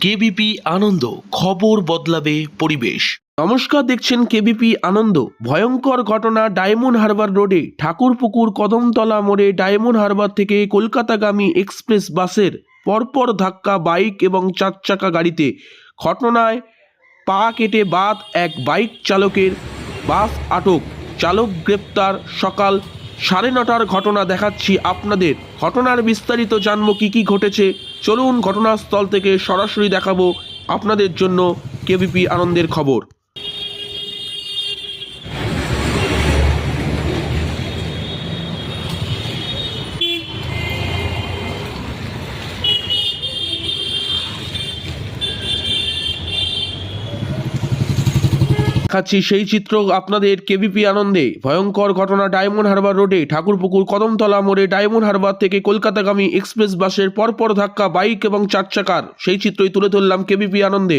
KBP আনন্দ খবর বদলাবে পরিবেশ। নমস্কার দেখছেন কেবিপি আনন্দ। ভয়ঙ্কর ঘটনা ডায়মন্ড হারবার রোডে, ঠাকুরপুকুর কদমতলা মোড়ে ডায়মন্ড হারবার থেকে কলকাতাগামী এক্সপ্রেস বাসের পরপর ধাক্কা বাইক এবং চার চাকা গাড়িতে। ঘটনায় পা কেটে বাদ এক বাইক চালকের বাস আটক। চালক গ্রেপ্তার সকাল সাড়ে নটার ঘটনা দেখাচ্ছি আপনাদের। ঘটনার বিস্তারিত জানব কি কি ঘটেছে। চলুন ঘটনাস্থল থেকে সরাসরি দেখাবো আপনাদের জন্য কেভিপি আনন্দের খবর। দেখাচ্ছি সেই চিত্র আপনাদের কেভিপি আনন্দে। ভয়ঙ্কর ঘটনা ডায়মন্ড হারবার রোডে, ঠাকুরপুকুর, কদমতলা মোড়ে ডায়মন্ড হারবার থেকে কলকাতাগামী এক্সপ্রেস বাসের পরপর ধাক্কা, বাইক এবং চার চাকার। সেই চিত্রই তুলে ধরলাম কেভিপি আনন্দে।